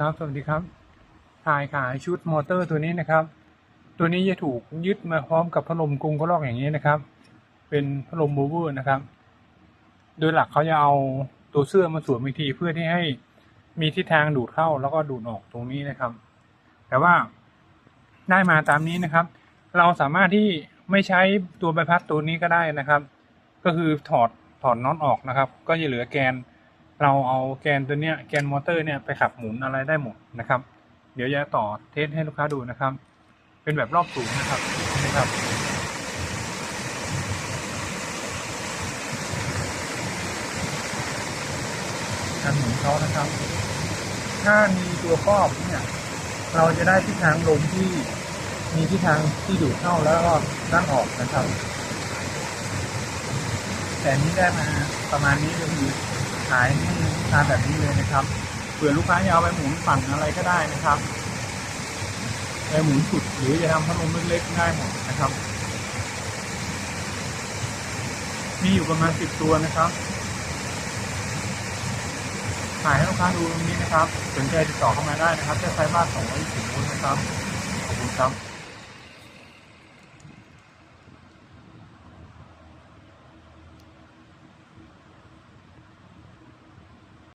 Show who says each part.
Speaker 1: ครับ สวัสดีครับ ถ่ายขายชุดมอเตอร์ตัวนี้นะครับ ตัวนี้จะถูกยึดมาพร้อมกับพัดลมกรุงก็ลอกอย่างนี้นะครับ เป็นพัดลมบูเวอร์นะครับ โดยหลักเขาจะเอาตัวเสื้อมาสวมอีกทีเพื่อที่ให้มีทิศทางดูดเข้าแล้วก็ดูดออกตรงนี้นะครับ แต่ว่าได้มาตามนี้นะครับ เราสามารถที่ไม่ใช้ตัวใบพัดตัวนี้ก็ได้นะครับ ก็คือถอดถอดน็อตออกนะครับ ก็จะเหลือแกน เราเอาแกนตัวเนี้ยแกนมอเตอร์เนี่ยไปขับหมุนอะไรได้หมดนะครับ เดี๋ยวจะต่อเทสให้ลูกค้าดูนะครับ เป็นแบบรอบสูงนะครับนะครับ การหมุนเขานะครับ ถ้ามีตัวครอบเนี่ยเราจะได้ทิศทางลมที่มีทิศทางที่ดูดเข้าแล้วก็ด้านออกนะครับ แต่นี้ได้มาประมาณนี้ก็คือ ขายให้ลูกค้าแบบนี้เลยนะครับเผื่อลูกค้าจะเอาไปหมุนฝั่งอะไรก็ได้นะครับไปหมุนสุดหรือจะทำพัดลมเล็กๆได้หมดนะครับ มีอยู่ประมาณสิบตัวนะครับขายให้ลูกค้าดูตรงนี้นะครับสนใจติดต่อเข้ามาได้นะครับจ้าไฟบ้าน220โวลต์นะครับขอบคุณครับ